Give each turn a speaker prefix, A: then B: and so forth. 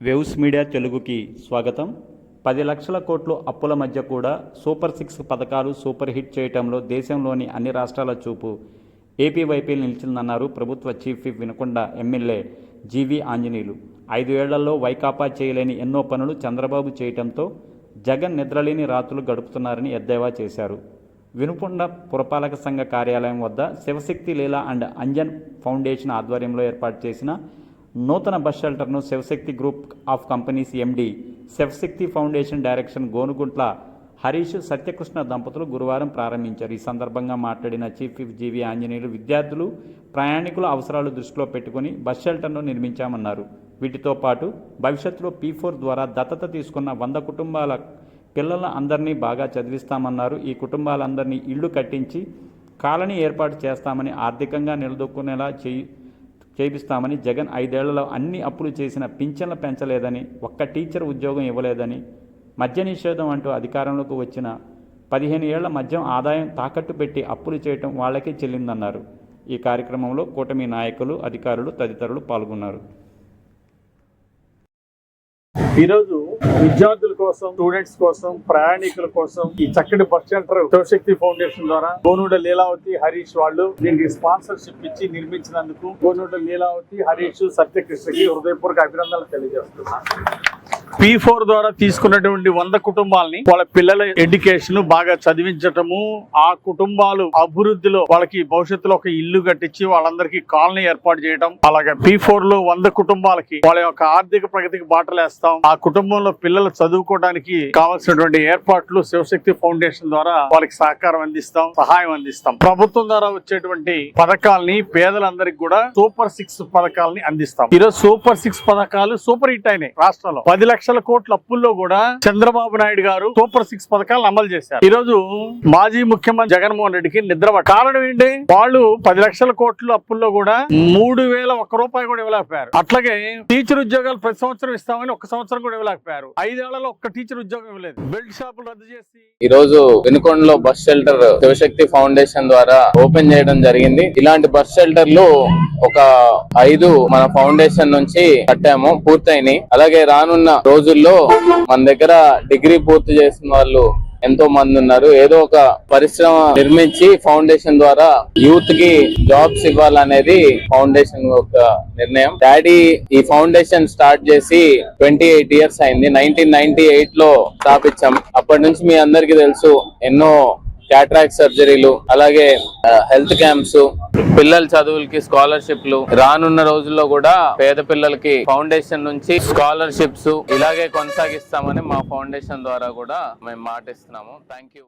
A: వెవ్స్ media తెలుగుకి స్వాగతం. పది లక్షల కోట్లు అప్పుల మధ్య కూడా సూపర్ సిక్స్ పథకాలు సూపర్ హిట్ చేయటంలో దేశంలోని అన్ని రాష్ట్రాల చూపు ఏపీ వైపే నిలిచిందన్నారు ప్రభుత్వ chief whip Vinukonda MLA GV Anjaneyulu. ఐదు ఏళ్ళలో వైకాపా చేయలేని ఎన్నో పనులు చంద్రబాబు చేయటంతో జగన్ నిద్రలేని రాత్రులు గడుపుతున్నారని ఎద్దేవా చేశారు. వినుకొండ పురపాలక సంఘ కార్యాలయం వద్ద శివశక్తి లీలా అండ్ అంజన్ ఫౌండేషన్ ఆధ్వర్యంలో ఏర్పాటు చేసిన నూతన bus షెల్టర్ను Shivashakti group of companies MD Shivashakti foundation direction Gonuguntla Harish Satyakrishna దంపతులు గురువారం ప్రారంభించారు. ఈ సందర్భంగా మాట్లాడిన చీఫ్ విప్ జీవి ఆంజనేయులు విద్యార్థులు ప్రయాణికుల అవసరాలు దృష్టిలో పెట్టుకుని బస్ షెల్టర్ను నిర్మించామన్నారు. వీటితో పాటు భవిష్యత్తులో పీ ఫోర్ ద్వారా దత్తత తీసుకున్న వంద కుటుంబాల పిల్లల అందరినీ బాగా చదివిస్తామన్నారు. ఈ కుటుంబాలందరినీ ఇళ్ళు కట్టించి కాలనీ ఏర్పాటు చేస్తామని ఆర్థికంగా నిలదొక్కునేలా చేయి చేపిస్తామని జగన్ ఐదేళ్ళలో అన్ని అప్పులు చేసిన పింఛన్లు పెంచలేదని ఒక్క టీచర్ ఉద్యోగం ఇవ్వలేదని మద్య నిషేధం అంటూ అధికారంలోకి వచ్చిన పదిహేను ఏళ్ళ మద్యం ఆదాయం తాకట్టు పెట్టి అప్పులు చేయటం వాళ్ళకే చెల్లిందన్నారు. ఈ కార్యక్రమంలో కూటమి నాయకులు అధికారులు తదితరులు పాల్గొన్నారు.
B: ఈరోజు విద్యార్థుల కోసం స్టూడెంట్స్ కోసం ప్రయాణికుల కోసం ఈ చక్కటి బస్ సెంటర్ శివశక్తి ఫౌండేషన్ ద్వారా గోనూడ లీలావతి హరీష్ వాళ్ళు దీనికి స్పాన్సర్షిప్ ఇచ్చి నిర్మించినందుకు గోనూడ లీలావతి హరీష్ సత్యకృష్ణకి హృదయపూర్వక అభినందనలు తెలియజేస్తున్నాను. పీ ఫోర్ ద్వారా తీసుకున్నటువంటి వంద కుటుంబాలని వాళ్ళ పిల్లల ఎడ్యుకేషన్ బాగా చదివించటము ఆ కుటుంబాలు అభివృద్ధిలో వాళ్ళకి భవిష్యత్తులో ఒక ఇల్లు కట్టించి వాళ్ళందరికీ కాలనీ ఏర్పాటు చేయడం అలాగే పీ ఫోర్లో వంద కుటుంబాలకి వాళ్ళ యొక్క ఆర్థిక ప్రగతికి బాటలేస్తాం. ఆ కుటుంబంలో పిల్లలు చదువుకోవడానికి కావాల్సినటువంటి ఏర్పాట్లు శివశక్తి ఫౌండేషన్ ద్వారా వాళ్ళకి సహకారం అందిస్తాం సహాయం అందిస్తాం. ప్రభుత్వం ద్వారా వచ్చేటువంటి పథకాల్ని పేదలందరికి కూడా సూపర్ సిక్స్ పథకాలని అందిస్తాం. ఈరోజు సూపర్ సిక్స్ పథకాలు సూపర్ హిట్ అయినాయి రాష్ట్రంలో. పది లక్షల కోట్ల అప్పుల్లో కూడా చంద్రబాబు నాయుడు గారు సూపర్ సిక్స్ పథకాలను అమలు చేశారు. ఈ రోజు మాజీ ముఖ్యమంత్రి జగన్మోహన్ రెడ్డికి నిద్ర కారణం ఏంటి? వాళ్ళు పది లక్షల కోట్ల అప్పుల్లో కూడా మూడు వేల ఒక్క రూపాయి కూడా ఇవ్వలేకపోయారు. అట్లాగే టీచర్ ఉద్యోగాలు ప్రతి సంవత్సరం ఇస్తామని ఒక సంవత్సరం కూడా ఇవ్వలేకపోయారు. ఐదేళ్ళలో ఒక్క టీచర్ ఉద్యోగం ఇవ్వలేదు. బెల్ట్ షాపులు రద్దు చేసి
C: ఈ రోజు వెనుకొండలో బస్ షెల్టర్ శివశక్తి ఫౌండేషన్ ద్వారా ఓపెన్ చేయడం జరిగింది. ఇలాంటి బస్ షెల్టర్లు ఒక ఐదు మన ఫౌండేషన్ నుంచి కట్టాము పూర్తయినాయి. అలాగే రానున్న రోజుల్లో మన దగ్గర డిగ్రీ పూర్తి చేసిన వాళ్ళు ఎంతో మంది ఉన్నారు. ఏదో ఒక పరిశ్రమ నిర్మించి ఫౌండేషన్ ద్వారా యూత్కి జాబ్స్ ఇవ్వాలనేది ఫౌండేషన్ యొక్క నిర్ణయం. డాడీ ఈ ఫౌండేషన్ స్టార్ట్ చేసి ట్వంటీ ఎయిట్ ఇయర్స్ అయింది. నైన్టీన్ నైన్టీ ఎయిట్లో స్థాపించాం. అప్పటి నుంచి మీ అందరికి తెలుసు ఎన్నో క్యాట్రాక్ సర్జరీలు అలాగే హెల్త్ క్యాంప్స్ పిల్లల చదువులకి స్కాలర్షిప్లు రానున్న రోజుల్లో కూడా పేద పిల్లలకి ఫౌండేషన్ నుంచి స్కాలర్షిప్స్ ఇలాగే కొనసాగిస్తామని మా ఫౌండేషన్ ద్వారా కూడా మేము మాటిస్తున్నాము. Thank you